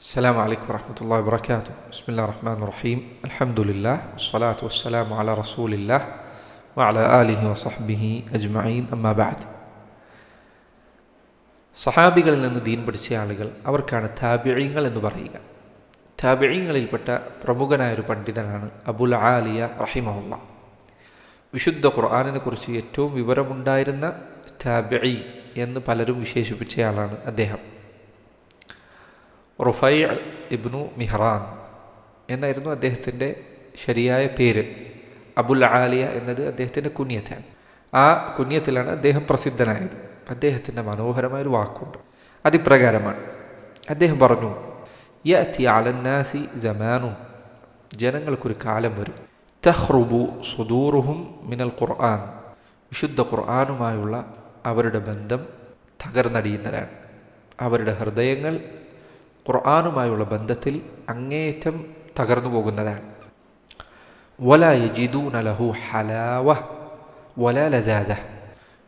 السلام عليكم ورحمة الله وبركاته بسم الله الرحمن الرحيم الحمد لله والصلاة والسلام على رسول الله وعلى آله وصحبه أجمعين أما بعد സഹാബികളിൽ നിന്ന് ദീൻ പഠിച്ച ആളുകൾ അവർക്കാണ് താബിഴീങ്ങൾ എന്ന് പറയുക താബിഴീങ്ങളിൽപ്പെട്ട പ്രമുഖനായ ഒരു പണ്ഡിതനാണ് അബുൽ ആലിയ റഹിമഹുല്ല വിശുദ്ധ ഖുർആാനിനെ കുറിച്ച് ഏറ്റവും വിവരമുണ്ടായിരുന്ന താബിഴി എന്ന് പലരും വിശേഷിപ്പിച്ചയാളാണ് അദ്ദേഹം റുഫൈ ഇബ്നു മിഹ്റാൻ എന്നായിരുന്നു അദ്ദേഹത്തിന്റെ ശരിയായ പേര്. അബുൽ ആലിയ എന്നത് അദ്ദേഹത്തിന്റെ കുഞ്ഞത്താണ് ആ കുഞ്ഞത്തിലാണ് അദ്ദേഹം പ്രസിദ്ധനായത്. അദ്ദേഹത്തിന്റെ മനോഹരമായ ഒരു വാക്കുണ്ട്. അതിപ്രകാരമാണ്. അദ്ദേഹം പറഞ്ഞു യഅതി അലന്നാസി ജമാനു ജനങ്ങൾക്കൊരു കാലം വരും. തഹ്റുബു സുദൂറുഹും മിനൽ ഖുർആൻ. വിശുദ്ധ ഖുർആാനുമായുള്ള അവരുടെ ബന്ധം തകർന്നടിയുന്നതാണ്. അവരുടെ ഹൃദയങ്ങൾ ഖുർആാനുമായുള്ള ബന്ധത്തിൽ അങ്ങേയറ്റം തകർന്നു പോകുന്നതാണ്. വല ലഹു ഹലാവ വല ലജാദ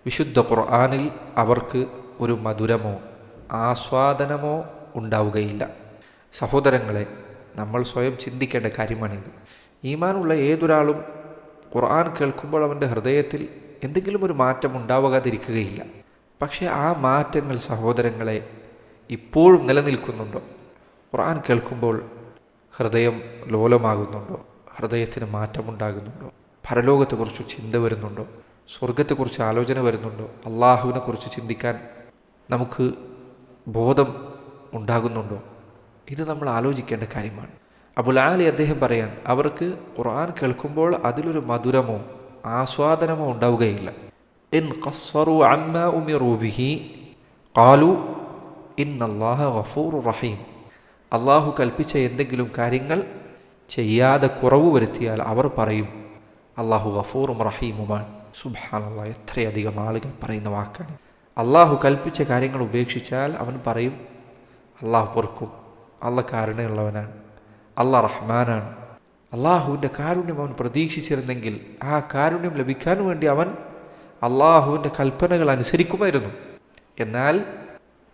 വിശുദ്ധ ഖുർആാനിൽ അവർക്ക് ഒരു മധുരമോ ആസ്വാദനമോ ഉണ്ടാവുകയില്ല. സഹോദരങ്ങളെ നമ്മൾ സ്വയം ചിന്തിക്കേണ്ട കാര്യമാണിത്. ഈമാനുള്ള ഏതൊരാളും ഖുർആൻ കേൾക്കുമ്പോൾ അവന്റെ ഹൃദയത്തിൽ എന്തെങ്കിലും ഒരു മാറ്റം ഉണ്ടാവാതിരിക്കുകയില്ല. പക്ഷേ ആ മാറ്റങ്ങൾ സഹോദരങ്ങളെ ഇപ്പോഴും നിലനിൽക്കുന്നുണ്ടോ? ഖുർആൻ കേൾക്കുമ്പോൾ ഹൃദയം ലോലമാകുന്നുണ്ടോ? ഹൃദയത്തിന് മാറ്റമുണ്ടാകുന്നുണ്ടോ? പരലോകത്തെക്കുറിച്ച് ചിന്ത വരുന്നുണ്ടോ? സ്വർഗത്തെക്കുറിച്ച് ആലോചന വരുന്നുണ്ടോ? അള്ളാഹുവിനെക്കുറിച്ച് ചിന്തിക്കാൻ നമുക്ക് ബോധം ഉണ്ടാകുന്നുണ്ടോ? ഇത് നമ്മൾ ആലോചിക്കേണ്ട കാര്യമാണ്. അബുൽ ആലി അദ്ദേഹം പറയാൻ അവർക്ക് ഖുർആൻ കേൾക്കുമ്പോൾ അതിലൊരു മധുരമോ ആസ്വാദനമോ ഉണ്ടാവുകയില്ല. ഇൻ ഖസ്സറു അമ്മ ഉമിറൂബിഹി കാലു ഇന്നല്ലാഹ ഗഫൂർ റഹീം. അള്ളാഹു കൽപ്പിച്ച എന്തെങ്കിലും കാര്യങ്ങൾ ചെയ്യാതെ കുറവ് വരുത്തിയാൽ അവർ പറയും അള്ളാഹു ഗഫൂറും റഹീമുമാണ്. സുബാനുള്ള എത്രയധികം ആളുകൾ പറയുന്ന വാക്കാണ്. അള്ളാഹു കൽപ്പിച്ച കാര്യങ്ങൾ ഉപേക്ഷിച്ചാൽ അവൻ പറയും അള്ളാഹു പൊറുക്കും. അള്ള കാരുണ്യമുള്ളവനാണ്. അള്ളാഹ് റഹ്മാനാണ്. അള്ളാഹുവിന്റെ കാരുണ്യം അവൻ പ്രതീക്ഷിച്ചിരുന്നെങ്കിൽ ആ കാരുണ്യം ലഭിക്കാൻ വേണ്ടി അവൻ അള്ളാഹുവിന്റെ കൽപ്പനകൾ അനുസരിക്കുമായിരുന്നു. എന്നാൽ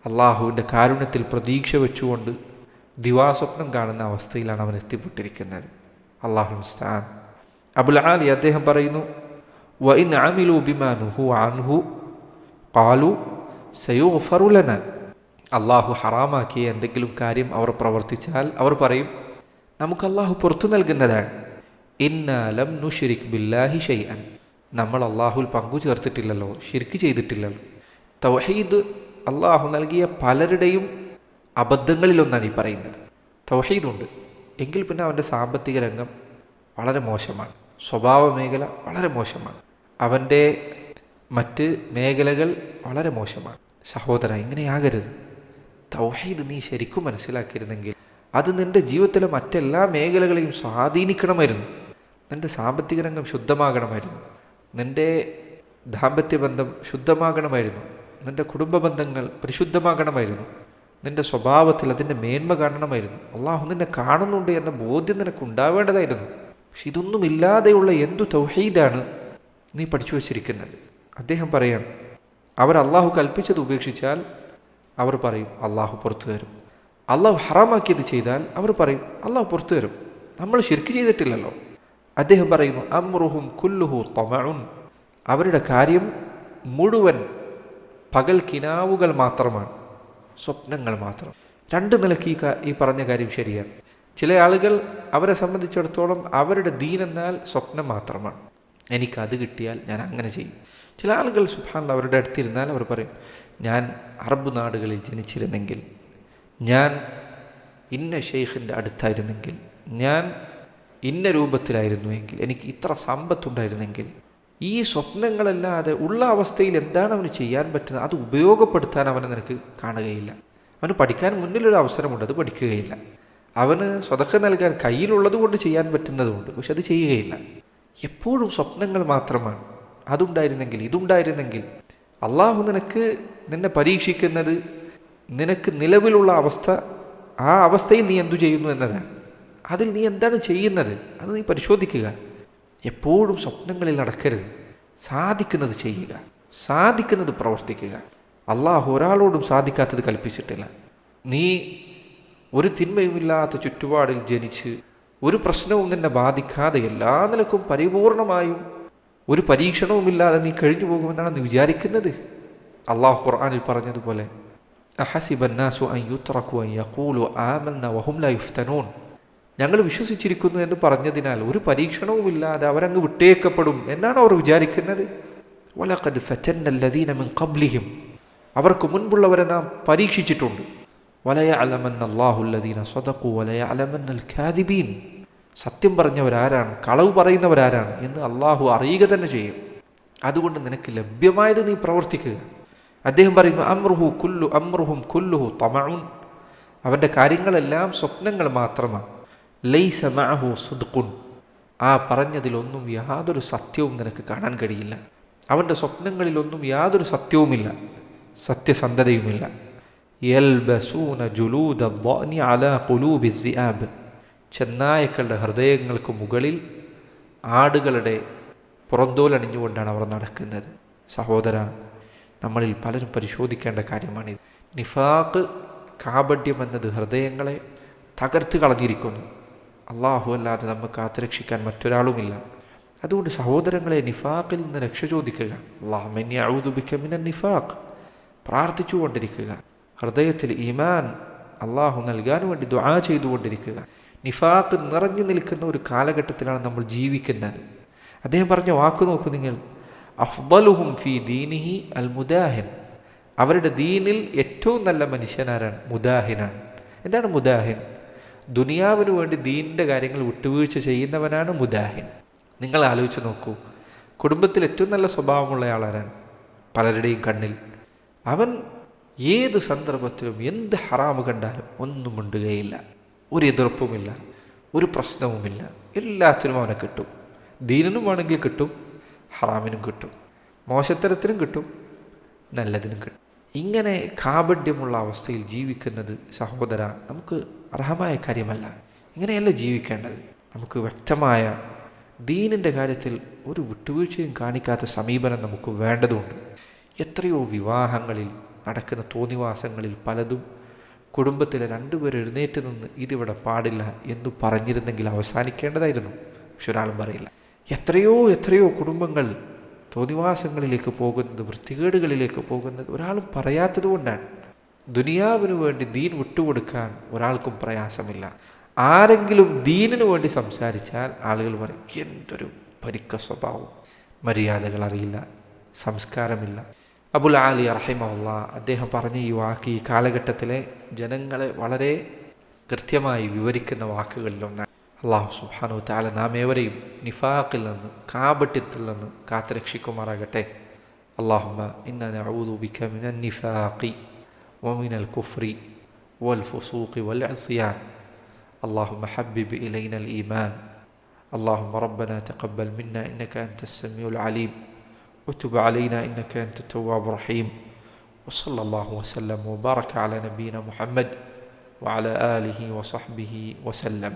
അള്ളാഹുവിന്റെ കാരുണ്യത്തിൽ പ്രതീക്ഷ വെച്ചുകൊണ്ട് ദിവാസ്വപ്നം കാണുന്ന അവസ്ഥയിലാണ് അവൻ എത്തിപ്പെട്ടിരിക്കുന്നത്. അള്ളാഹു സ്ഥാൻ അബുൽ ആലി അദ്ദേഹം പറയുന്നു വ ഇൻ ആമിലു ബിമാനുഹു ആൻഹു പാലു സയോ ഫറുലന അള്ളാഹു ഹറാമാക്കിയ എന്തെങ്കിലും കാര്യം അവർ പ്രവർത്തിച്ചാൽ അവർ പറയും നമുക്ക് അള്ളാഹു പുറത്തു നൽകുന്നതാണ്. ഇന്നാലം നു ഷിരിഖ് ബില്ലാഹി ഷെയ്അൻ നമ്മൾ അള്ളാഹുൽ പങ്കു ചേർത്തിട്ടില്ലല്ലോ ശിർക്ക് ചെയ്തിട്ടില്ലല്ലോ. തൗഹീദ് അള്ളാഹു നൽകിയ പലരുടെയും അബദ്ധങ്ങളിലൊന്നാണ് ഈ പറയുന്നത്. തൗഹീദുണ്ട്. എങ്കിൽ പിന്നെ അവന്റെ സാമ്പത്തിക രംഗം വളരെ മോശമാണ്. സ്വഭാവ മേഖല വളരെ മോശമാണ്. അവന്റെ മറ്റ് മേഖലകൾ വളരെ മോശമാണ്. സഹോദര ഇങ്ങനെയാകരുത്. തൗഹീദ് നീ ശരിക്കും മനസ്സിലാക്കിയിരുന്നെങ്കിൽ അത് നിന്റെ ജീവിതത്തിലെ മറ്റെല്ലാ മേഖലകളെയും സ്വാധീനിക്കണമായിരുന്നു. നിന്റെ സാമ്പത്തിക രംഗം ശുദ്ധമാകണമായിരുന്നു. നിന്റെ ദാമ്പത്യ ബന്ധം ശുദ്ധമാകണമായിരുന്നു. നിന്റെ കുടുംബ ബന്ധങ്ങൾ പരിശുദ്ധമാകണമായിരുന്നു. നിന്റെ സ്വഭാവത്തിൽ അതിന്റെ മേന്മ കാണണമായിരുന്നു. അള്ളാഹു നിന്നെ കാണുന്നുണ്ട് എന്ന ബോധ്യം നിനക്ക് ഉണ്ടാവേണ്ടതായിരുന്നു പക്ഷെ ഇതൊന്നുമില്ലാതെയുള്ള എന്തു തൗഹീദാണ് നീ പഠിച്ചു വച്ചിരിക്കുന്നത്? അദ്ദേഹം പറയാണ് അവർ അള്ളാഹു കൽപ്പിച്ചത് ഉപേക്ഷിച്ചാൽ അവർ പറയും അള്ളാഹു പുറത്തു തരും. അള്ളാഹു ഹറാമാക്കിയത് ചെയ്താൽ അവർ പറയും അള്ളാഹു പുറത്തു തരും. നമ്മൾ ശിർക്ക് ചെയ്തിട്ടില്ലല്ലോ. അദ്ദേഹം പറയുന്നു അമ്രുഹും കുല്ലുഹു തൊമഴും അവരുടെ കാര്യം മുഴുവൻ പകൽ കിനാവുകൾ മാത്രമാണ് സ്വപ്നങ്ങൾ മാത്രം. രണ്ട് നിലയ്ക്ക് ഈ ഈ പറഞ്ഞ കാര്യം ശരിയാണ്. ചില ആളുകൾ അവരെ സംബന്ധിച്ചിടത്തോളം അവരുടെ ദീൻ എന്നാൽ സ്വപ്നം മാത്രമാണ്. എനിക്ക് അത് കിട്ടിയാൽ ഞാൻ അങ്ങനെ ചെയ്യും. ചില ആളുകൾ സുഭാൻ അവരുടെ അടുത്തിരുന്നാൽ അവർ പറയും ഞാൻ അറബ് നാടുകളിൽ ജനിച്ചിരുന്നെങ്കിൽ ഞാൻ ഇന്ന ഷെയ്ഖിന്റെ അടുത്തായിരുന്നെങ്കിൽ ഞാൻ ഇന്ന രൂപത്തിലായിരുന്നുവെങ്കിൽ എനിക്ക് ഇത്ര സമ്പത്തുണ്ടായിരുന്നെങ്കിൽ ഈ സ്വപ്നങ്ങളല്ലാതെ ഉള്ള അവസ്ഥയിൽ എന്താണ് അവന് ചെയ്യാൻ പറ്റുന്നത്? അത് ഉപയോഗപ്പെടുത്താൻ അവനെ നിനക്ക് കാണുകയില്ല. അവന് പഠിക്കാൻ മുന്നിലൊരു അവസരമുണ്ട് അത് പഠിക്കുകയില്ല. അവന് സ്വതക്ക നൽകാൻ കയ്യിലുള്ളത് കൊണ്ട് ചെയ്യാൻ പറ്റുന്നതുകൊണ്ട് പക്ഷെ അത് ചെയ്യുകയില്ല. എപ്പോഴും സ്വപ്നങ്ങൾ മാത്രമാണ്. അതുണ്ടായിരുന്നെങ്കിൽ ഇതുണ്ടായിരുന്നെങ്കിൽ അള്ളാഹു നിനക്ക് നിന്നെ പരീക്ഷിക്കുന്നത് നിനക്ക് നിലവിലുള്ള അവസ്ഥ ആ അവസ്ഥയിൽ നീ എന്തു ചെയ്യുന്നു എന്നതാണ്. അതിൽ നീ എന്താണ് ചെയ്യുന്നത്? അത് നീ പരിശോധിക്കുക. എപ്പോഴും സ്വപ്നങ്ങളിൽ നടക്കരുത്. സാധിക്കുന്നത് ചെയ്യുക. സാധിക്കുന്നത് പ്രവർത്തിക്കുക. അള്ളാഹു ഒരാളോടും സാധിക്കാത്തത് കൽപ്പിച്ചിട്ടില്ല. നീ ഒരു തിന്മയുമില്ലാത്ത ചുറ്റുപാടിൽ ജനിച്ച് ഒരു പ്രശ്നവും നിന്നെ ബാധിക്കാതെ എല്ലാ നിലക്കും പരിപൂർണമായും ഒരു പരീക്ഷണവുമില്ലാതെ നീ കഴിഞ്ഞു പോകുമെന്നാണ് നീ വിചാരിക്കുന്നത്? അള്ളാഹു ഖുർആാനിൽ പറഞ്ഞതുപോലെ അഹസിബന്നാസു അൻ യഖൂലു ആമന്ന വഹും ല ഞങ്ങൾ വിശ്വസിച്ചിരിക്കുന്നു എന്ന് പറഞ്ഞതിനാൽ ഒരു പരീക്ഷണവുമില്ലാതെ അവരങ്ങ് വിട്ടേക്കപ്പെടും എന്നാണ് അവർ വിചാരിക്കുന്നത്. വലഖദ് ഫറ്റന്നല്ലദീന മിൻ ഖബ്ലിഹിം. അവർക്ക് മുൻപുള്ളവരെ നാം പരീക്ഷിച്ചിട്ടുണ്ട്. വലയ അലമൻ അള്ളാഹുല്ലദീന സ്വതക്കു വലയ അലമന്നൽ ഖാദിബീൻ. സത്യം പറഞ്ഞവരാരാണ് കളവ് പറയുന്നവരാരാണ് എന്ന് അള്ളാഹു അറിയുക തന്നെ ചെയ്യും. അതുകൊണ്ട് നിനക്ക് ലഭ്യമായത് നീ പ്രവർത്തിക്കുക. അദ്ദേഹം പറയുന്നു അമ്രുഹു കുല്ലു അമ്രുഹും കുല്ലുഹു തമഉൻ. അവന്റെ കാര്യങ്ങളെല്ലാം സ്വപ്നങ്ങൾ മാത്രമാണ്. ലൈസ മഅഹു സുദ്ഖുൻ. ആ പറഞ്ഞതിലൊന്നും യാതൊരു സത്യവും നിനക്ക് കാണാൻ കഴിയില്ല. അവന്റെ സ്വപ്നങ്ങളിലൊന്നും യാതൊരു സത്യവുമില്ല. സത്യസന്ധതയുമില്ല. യൽബസൂന ജുലൂദ അല ഖുലൂബി ദിആബ് ചെന്നായക്കളുടെ ഹൃദയങ്ങൾക്ക് മുകളിൽ ആടുകളുടെ പുറന്തോലണിഞ്ഞുകൊണ്ടാണ് അവർ നടക്കുന്നത്. സഹോദര നമ്മളിൽ പലരും പരിശോധിക്കേണ്ട കാര്യമാണിത്. നിഫാഖ് കാപഡ്യം എന്നത് ഹൃദയങ്ങളെ തകർത്ത് കളഞ്ഞിരിക്കുന്നു. അള്ളാഹു അല്ലാതെ നമുക്ക് കാത്തുരക്ഷിക്കാൻ മറ്റൊരാളുമില്ല. അതുകൊണ്ട് സഹോദരങ്ങളെ നിഫാഖിൽ നിന്ന് രക്ഷ ചോദിക്കുക. അള്ളാഹുമിനെ ഔദുബിക്കമിന നിഫാഖ്. പ്രാർത്ഥിച്ചുകൊണ്ടിരിക്കുക. ഹൃദയത്തിൽ ഈമാൻ അള്ളാഹു നൽകാൻ വേണ്ടി ദുആ ചെയ്തുകൊണ്ടിരിക്കുക. നിഫാഖ് നിറഞ്ഞു നിൽക്കുന്ന ഒരു കാലഘട്ടത്തിലാണ് നമ്മൾ ജീവിക്കുന്നത്. അദ്ദേഹം പറഞ്ഞ വാക്ക് നോക്കൂ നിങ്ങൾ. അഫ്ബലുഹും ഫി ദീനിഹി അൽ മുദാഹിൻ അവരുടെ ദീനിൽ ഏറ്റവും നല്ല മനുഷ്യനാരാണ്? മുദാഹിനാണ്. എന്താണ് മുദാഹിൻ? ദുനിയാവിന് വേണ്ടി ദീനിന്റെ കാര്യങ്ങൾ വിട്ടുവീഴ്ച ചെയ്യുന്നവനാണ് മുദാഹിൻ. നിങ്ങൾ ആലോചിച്ച് നോക്കൂ. കുടുംബത്തിൽ ഏറ്റവും നല്ല സ്വഭാവമുള്ള ആളാരാണ്? പലരുടെയും കണ്ണിൽ. അവൻ ഏത് സന്ദർഭത്തിലും എന്ത് ഹറാമ് കണ്ടാലും ഒന്നും മുണ്ടുകയില്ല. ഒരു എതിർപ്പുമില്ല. ഒരു പ്രശ്നവുമില്ല. എല്ലാത്തിനും അവനെ കിട്ടും. ദീനിനും വേണമെങ്കിൽ കിട്ടും. ഹറാമിനും കിട്ടും. മോശത്തരത്തിനും കിട്ടും. നല്ലതിനും കിട്ടും. ഇങ്ങനെ കാപഢ്യമുള്ള അവസ്ഥയിൽ ജീവിക്കുന്നത് സഹോദര നമുക്ക് അർഹമായ കാര്യമല്ല. ഇങ്ങനെയല്ല ജീവിക്കേണ്ടത്. നമുക്ക് വ്യക്തമായ ദീനിന്റെ കാര്യത്തിൽ ഒരു വിട്ടുവീഴ്ചയും കാണിക്കാത്ത സമീപനം നമുക്ക് വേണ്ടതുണ്ട്. എത്രയോ വിവാഹങ്ങളിൽ നടക്കുന്ന തോന്നിവാസങ്ങളിൽ പലതും കുടുംബത്തിലെ രണ്ടുപേർ എഴുന്നേറ്റ് നിന്ന് ഇതിവിടെ പാടില്ല എന്ന് പറഞ്ഞിരുന്നെങ്കിൽ അവസാനിക്കേണ്ടതായിരുന്നു. പക്ഷെ ഒരാളും പറയില്ല. എത്രയോ എത്രയോ കുടുംബങ്ങൾ തോന്നിവാസങ്ങളിലേക്ക് പോകുന്നത് വൃത്തികേടുകളിലേക്ക് പോകുന്നത് ഒരാളും പറയാത്തത് കൊണ്ടാണ്. ദുനിയാവിന് വേണ്ടി ദീൻ വിട്ടുകൊടുക്കാൻ ഒരാൾക്കും പ്രയാസമില്ല. ആരെങ്കിലും ദീനിനു വേണ്ടി സംസാരിച്ചാൽ ആളുകൾ പറയും എന്തൊരു പരിക്ക സ്വഭാവം. മര്യാദകൾ അറിയില്ല സംസ്കാരമില്ല. അബുൽ ആലി റഹിമല്ല അദ്ദേഹം പറഞ്ഞ ഈ വാക്ക് ഈ കാലഘട്ടത്തിലെ ജനങ്ങളെ വളരെ കൃത്യമായി വിവരിക്കുന്ന വാക്കുകളിലൊന്നാണ്. അള്ളാഹു സുബാനു താല നാം ഏവരെയും നിഫാഖിൽ നിന്ന് കാപട്യത്തിൽ നിന്ന് കാത്തുരക്ഷിക്കുമാറാകട്ടെ അള്ളാഹുമ്മ ഇന്ന നഊദു ബിക മിന നിഫാഖി ومن الكفر والفسوق والعصيان اللهم حبب إلينا الإيمان اللهم ربنا تقبل منا إنك أنت السميع العليم وتب علينا إنك أنت التواب الرحيم وصلى الله وسلم وبارك على نبينا محمد وعلى آله وصحبه وسلم